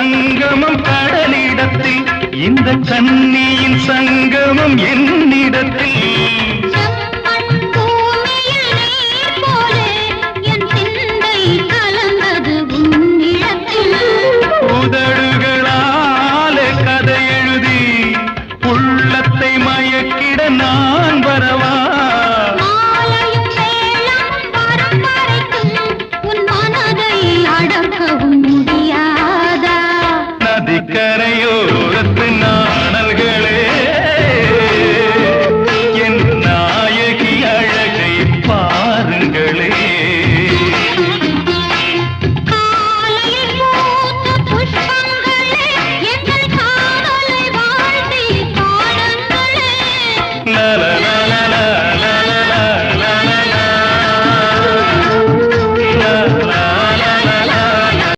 சங்கமம் கடலிடத்தில் இந்த கண்ணியின் சங்கமம் என்னிடத்தில். உதடுகளாலே கதை எழுதி உள்ளத்தை மயக்கிட நான் வரவா? करें।